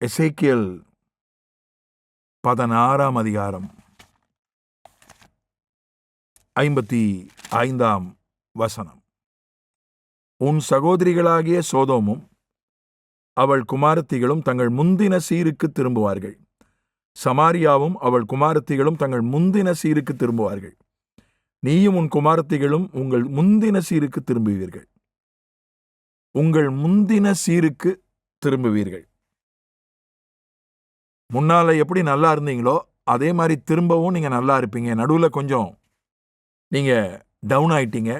எசைக்கியல் பதினாறாம் அதிகாரம் ஐம்பத்தி ஐந்தாம் வசனம். உன் சகோதரிகளாகிய சோதோமும் அவள் குமாரத்திகளும் தங்கள் முந்தின சீருக்கு திரும்புவார்கள். சமாரியாவும் அவள் குமாரத்திகளும் தங்கள் முந்தின சீருக்கு திரும்புவார்கள். நீயும் உன் குமாரத்திகளும் உங்கள் முந்தின சீருக்கு திரும்புவீர்கள். உங்கள் முந்தின சீருக்கு திரும்புவீர்கள். முன்னால் எப்படி நல்லா இருந்தீங்களோ அதே மாதிரி திரும்பவும் நீங்கள் நல்லா இருப்பீங்க. நடுவில் கொஞ்சம் நீங்கள் டவுன் ஆயிட்டீங்க.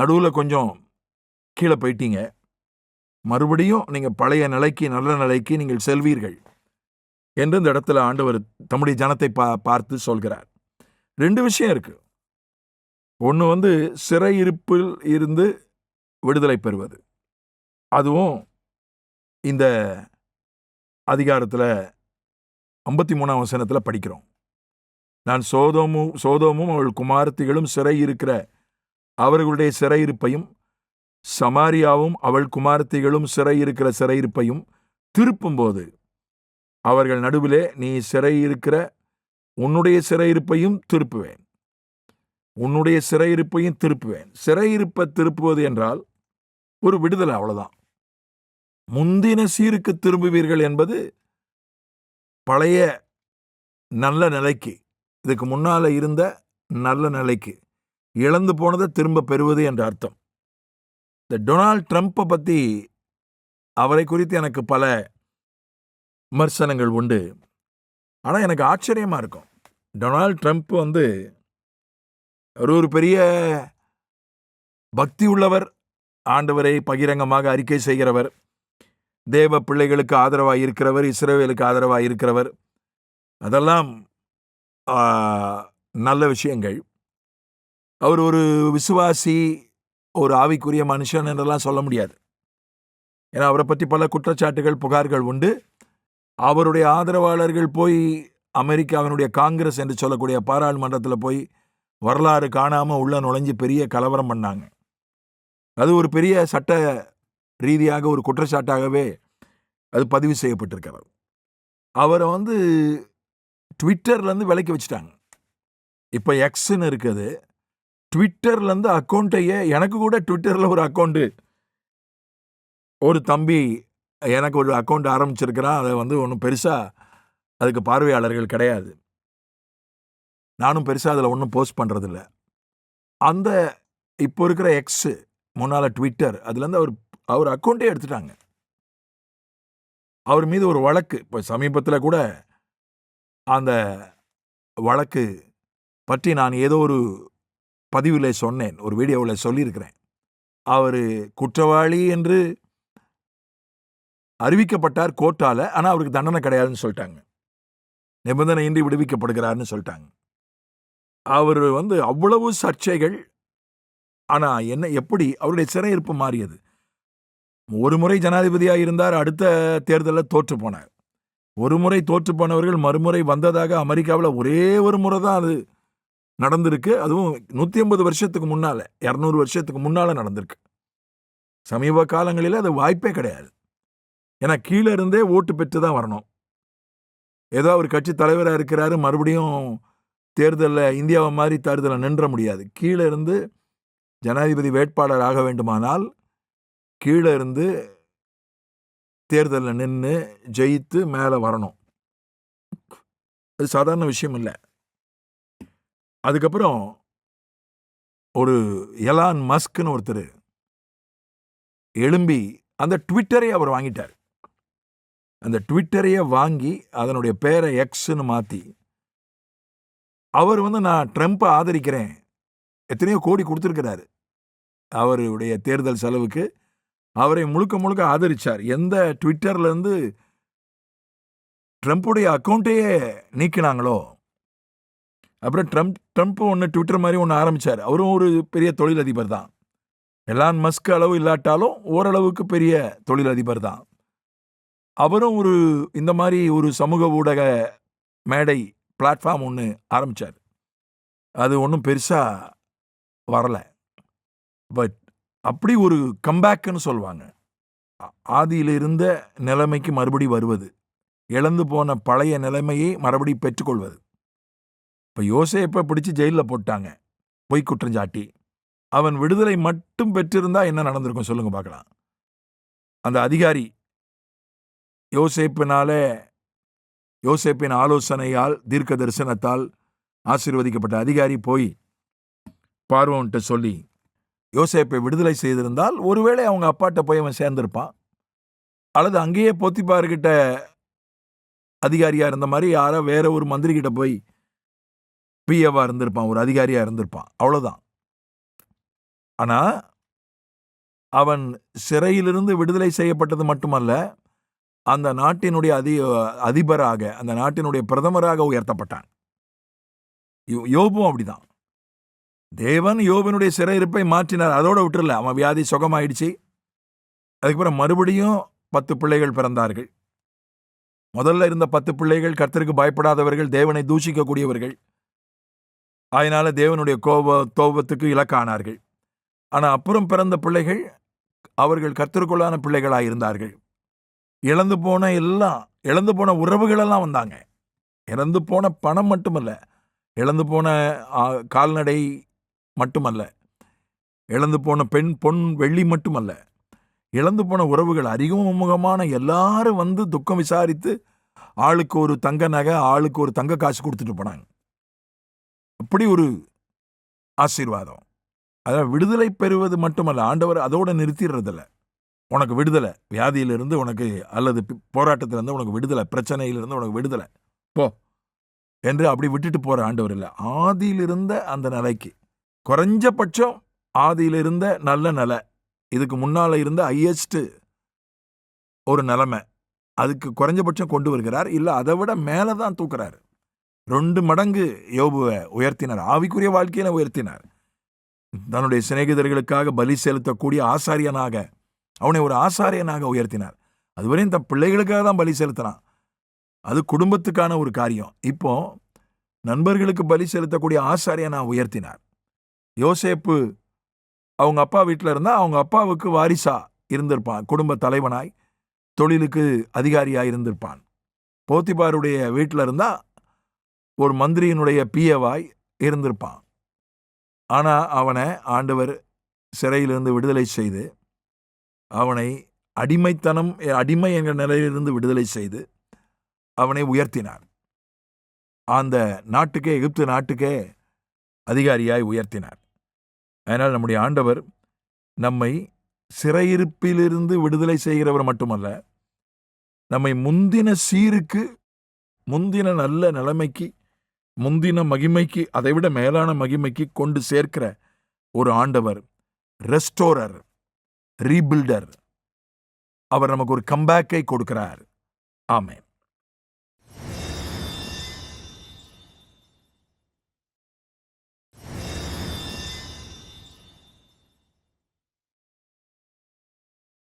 நடுவில் கொஞ்சம் கீழே போயிட்டீங்க. மறுபடியும் நீங்கள் பழைய நிலைக்கு நல்ல நிலைக்கு நீங்கள் செல்வீர்கள் என்று இந்த இடத்துல ஆண்டவர் தம்முடைய ஜனத்தை பா பார்த்து சொல்கிறார். ரெண்டு விஷயம் இருக்குது ஒன்று வந்து சிறையிருப்பில் இருந்து விடுதலை பெறுவது. அதுவும் இந்த அதிகாரத்தில் ஐம்பத்தி மூணாம் வசனத்தில் படிக்கிறோம். நான் சோதோமும் சோதோமும் அவள் குமாரத்திகளும் சிறை இருக்கிற அவர்களுடைய சிறையிருப்பையும் சமாரியாவும் அவள் குமாரத்திகளும் சிறை இருக்கிற சிறையிருப்பையும் திருப்பும்போது அவர்கள் நடுவிலே நீ சிறை இருக்கிற உன்னுடைய சிறையிருப்பையும் திருப்புவேன். உன்னுடைய சிறையிருப்பையும் திருப்புவேன். சிறையிருப்பை திருப்புவது என்றால் ஒரு விடுதலை அவ்வளோதான் முந்தின சீருக்கு திரும்புவீர்கள் என்பது பழைய நல்ல நிலைக்கு. இதுக்கு முன்னால் இருந்த நல்ல நிலைக்கு. இழந்து போனதை திரும்ப பெறுவது என்ற அர்த்தம். இந்த டொனால்ட் ட்ரம்ப்பை பற்றி அவரை குறித்து எனக்கு பல விமர்சனங்கள் உண்டு. ஆனால் எனக்கு ஆச்சரியமாக இருக்கும். டொனால்ட் ட்ரம்ப் வந்து ஒரு ஒரு பெரிய பக்தி உள்ளவர் ஆண்டவரை பகிரங்கமாக அறிக்கை செய்கிறவர். தேவ பிள்ளைகளுக்கு ஆதரவாக இருக்கிறவர் இஸ்ரேவேலுக்கு ஆதரவாக இருக்கிறவர் அதெல்லாம் நல்ல விஷயங்கள். அவர் ஒரு விசுவாசி ஒரு ஆவிக்குரிய மனுஷன் என்றெல்லாம் சொல்ல முடியாது. ஏன்னா அவரை பற்றி பல குற்றச்சாட்டுகள் புகார்கள் உண்டு. அவருடைய ஆதரவாளர்கள் போய் அமெரிக்காவினுடைய காங்கிரஸ் என்று சொல்லக்கூடிய பாராளுமன்றத்தில் போய் வரலாறு காணாமல் உள்ள நுழைஞ்சு பெரிய கலவரம் பண்ணாங்க. அது ஒரு பெரிய சட்ட ரீதியாக ஒரு குற்றச்சாட்டாகவே அது பதிவு செய்யப்பட்டிருக்கிறது. அவரை வந்து ட்விட்டர்லேருந்து விலக்கி வச்சுட்டாங்க. இப்போ எக்ஸ்ன்னு இருக்குது. ட்விட்டர்லேருந்து அக்கௌண்ட்டையே எனக்கு கூட ட்விட்டரில் ஒரு அக்கௌண்ட்டு. ஒரு தம்பி எனக்கு ஒரு அக்கௌண்ட் ஆரம்பிச்சிருக்கிறான். அதை வந்து ஒன்றும் பெருசாக அதுக்கு பார்வையாளர்கள் கிடையாது. நானும் பெருசாக அதில் ஒன்றும் போஸ்ட் பண்ணுறதில்ல அந்த இப்போ இருக்கிற எக்ஸு முன்னால் ட்விட்டர் அதுலேருந்து அவர் அவர் அக்கௌண்ட்டே எடுத்துட்டாங்க. அவர் மீது ஒரு வழக்கு இப்போ சமீபத்தில் கூட அந்த வழக்கு பற்றி நான் ஏதோ ஒரு பதிவில் சொன்னேன் ஒரு வீடியோவில் சொல்லியிருக்கிறேன். அவர் குற்றவாளி என்று அறிவிக்கப்பட்டார் கோர்ட்டால ஆனால் அவருக்கு தண்டனை கிடையாதுன்னு சொல்லிட்டாங்க. நிபந்தனையின்றி விடுவிக்கப்படுகிறார்னு சொல்லிட்டாங்க. அவர் வந்து அவ்வளவு சர்ச்சைகள் ஆனால் என்ன எப்படி அவருடைய சிறையிருப்பு மாறியது? ஒரு முறை ஜனாதிபதியாக இருந்தார் அடுத்த தேர்தலில் தோற்று போனார். ஒரு முறை தோற்று போனவர்கள் மறுமுறை வந்ததாக அமெரிக்காவில் ஒரே ஒரு முறை தான் அது நடந்திருக்கு. அதுவும் நூற்றி ஐம்பது வருஷத்துக்கு முன்னால் இரநூறு வருஷத்துக்கு முன்னால் நடந்திருக்கு. சமீப காலங்களில் அது வாய்ப்பே கிடையாது. ஏன்னா கீழே இருந்தே ஓட்டு பெற்று தான் வரணும். ஏதோ அவர் கட்சி தலைவராக இருக்கிறாரு மறுபடியும் தேர்தலில் இந்தியாவை மாதிரி தேர்தலில் நின்ற முடியாது. கீழே இருந்து ஜனாதிபதி வேட்பாளர் ஆக வேண்டுமானால் கீழே இருந்து தேர்தலில் நின்று ஜெயித்து மேலே வரணும். அது சாதாரண விஷயம் இல்லை. அதுக்கப்புறம் ஒரு எலான் மஸ்க்னு ஒருத்தர் எழும்பி அந்த ட்விட்டரை அவர் வாங்கிட்டார். அந்த ட்விட்டரையே வாங்கி அதனுடைய பேரை எக்ஸ்னு மாற்றி அவர் வந்து நான் ட்ரம்ப்பை ஆதரிக்கிறேன். எத்தனையோ கோடி கொடுத்துருக்கிறாரு. அவருடைய தேர்தல் செலவுக்கு அவரை முழுக்க முழுக்க ஆதரிச்சார். எந்த ட்விட்டர்லேருந்து ட்ரம்புடைய ட்ரம்ப்புடைய அக்கௌண்ட்டையே நீக்கினாங்களோ அப்புறம் ட்ரம்ப் ட்ரம்ப் ஒன்று ட்விட்டர் மாதிரி ஒன்று ஆரம்பிச்சார். அவரும் ஒரு பெரிய தொழிலதிபர் தான். எலான் மஸ்க் அளவு இல்லாட்டாலும் ஓரளவுக்கு பெரிய தொழிலதிபர் தான். அவரும் ஒரு இந்த மாதிரி ஒரு சமூக ஊடக மேடை பிளாட்ஃபார்ம் ஒன்று ஆரம்பிச்சார். அது ஒன்றும் பெருசாக வரலை. பட் அப்படி ஒரு கம்பேக்குன்னு சொல்லுவாங்க ஆதியில் இருந்த நிலைமைக்கு மறுபடி வருவது. இழந்து போன பழைய நிலைமையை மறுபடி பெற்றுக்கொள்வது. இப்போ யோசேப்பை பிடிச்சு ஜெயிலில் போட்டாங்க. பொய் குற்றஞ்சாட்டி அவன் விடுதலை மட்டும் பெற்றிருந்தா என்ன நடந்திருக்கும் சொல்லுங்க பார்க்கலாம் அந்த அதிகாரி யோசேப்பினாலே யோசேப்பின் ஆலோசனையால் தீர்க்க தரிசனத்தால் ஆசீர்வதிக்கப்பட்ட அதிகாரி போய் பார்வோன்ட்ட சொல்லி யோசேப்பை விடுதலை செய்திருந்தால் ஒருவேளை அவங்க அப்பாட்ட போய் அவன் சேர்ந்திருப்பான். அல்லது அங்கேயே போத்திப்பார்கிட்ட அதிகாரியாக இருந்த மாதிரி யாரோ வேற ஒரு மந்திரி கிட்ட போய் பிஏவாக இருந்திருப்பான் ஒரு அதிகாரியாக இருந்திருப்பான். அவ்வளோதான் ஆனால் அவன் சிறையிலிருந்து விடுதலை செய்யப்பட்டது மட்டுமல்ல அந்த நாட்டினுடைய அதி அதிபராக அந்த நாட்டினுடைய பிரதமராக உயர்த்தப்பட்டான். யோ- யோபும் அப்படிதான். தேவன் யோபனுடைய சிறையிருப்பை மாற்றினார். அதோட விட்டுறல. அவன் வியாதி சுகமாயிடுச்சு. அதுக்கப்புறம் மறுபடியும் பத்து பிள்ளைகள் பிறந்தார்கள். முதல்ல இருந்த பத்து பிள்ளைகள் கர்த்தருக்கு பயப்படாதவர்கள் தேவனை தூஷிக்கக்கூடியவர்கள். அதனால தேவனுடைய கோப கோபத்துக்கு இலக்கானார்கள். ஆனால் அப்புறம் பிறந்த பிள்ளைகள் அவர்கள் கர்த்தருக்குள்ளான பிள்ளைகளாக இருந்தார்கள் இழந்து போன எல்லாம் இழந்து போன உறவுகளெல்லாம் வந்தாங்க. இழந்து போன பணம் மட்டுமல்ல இழந்து போன கால்நடை மட்டுமல்ல இழந்து போன பெண் பொன் வெள்ளி மட்டுமல்ல இழந்து போன உறவுகள் அறிமுகமான எல்லாரும் வந்து துக்கம் விசாரித்து ஆளுக்கு ஒரு தங்க நகை ஆளுக்கு ஒரு தங்க காசு கொடுத்துட்டு போனாங்க. அப்படி ஒரு ஆசீர்வாதம். அதாவது விடுதலை பெறுவது மட்டுமல்ல ஆண்டவர் அதோட நிறுத்திடுறதில்ல. உனக்கு விடுதலை வியாதியிலிருந்து உனக்கு அல்லது போராட்டத்திலிருந்து உனக்கு விடுதலை பிரச்சனையிலிருந்து உனக்கு விடுதலை. போ. என்று அப்படி விட்டுட்டு போகிற ஆண்டவர் இல்லை. ஆதியிலிருந்த அந்த நிலைக்கு குறைஞ்சபட்சம் ஆதியிலிருந்த நல்ல நிலை. இதுக்கு முன்னால இருந்த ஹையஸ்ட் ஒரு நிலைமை. அதுக்கு குறைஞ்சபட்சம் கொண்டு வருகிறார். இல்லை அதை விட மேலே தான் தூக்குறார். ரெண்டு மடங்கு யோபுவை உயர்த்தினார். ஆவிக்குரிய வாழ்க்கையில உயர்த்தினார். தன்னுடைய சிநேகிதர்களுக்காக பலி செலுத்தக்கூடிய ஆசாரியனாக அவனை ஒரு ஆசாரியனாக உயர்த்தினார். அதுவரையும் தன் பிள்ளைகளுக்காக தான் பலி செலுத்தினான் அது குடும்பத்துக்கான ஒரு காரியம். இப்போ நண்பர்களுக்கு பலி செலுத்தக்கூடிய ஆசாரியனா உயர்த்தினார். யோசேப்பு அவங்க அப்பா வீட்டில் இருந்தால் அவங்க அப்பாவுக்கு வாரிசா இருந்திருப்பான். குடும்ப தலைவனாய் தொழிலுக்கு அதிகாரியாக இருந்திருப்பான். போத்திபாருடைய வீட்டில் இருந்தால் ஒரு மந்திரியினுடைய பிஏவாய் இருந்திருப்பான். ஆனால் அவனை ஆண்டவர் சிறையிலிருந்து விடுதலை செய்து அவனை அடிமைத்தனம் அடிமை என்ற நிலையிலிருந்து விடுதலை செய்து அவனை உயர்த்தினார். அந்த நாட்டுக்கே எகிப்து நாட்டுக்கே அதிகாரியாய் உயர்த்தினார். அதனால் நம்முடைய ஆண்டவர் நம்மை சிறையிருப்பிலிருந்து விடுதலை செய்கிறவர் மட்டுமல்ல நம்மை முந்தின சீருக்கு முந்தின நல்ல நிலைமைக்கு முந்தின மகிமைக்கு அதைவிட மேலான மகிமைக்கு கொண்டு சேர்க்கிற ஒரு ஆண்டவர் ரெஸ்டோரர் ரீபில்டர். அவர் நமக்கு ஒரு கம்பேக்கை கொடுக்கிறார். ஆமே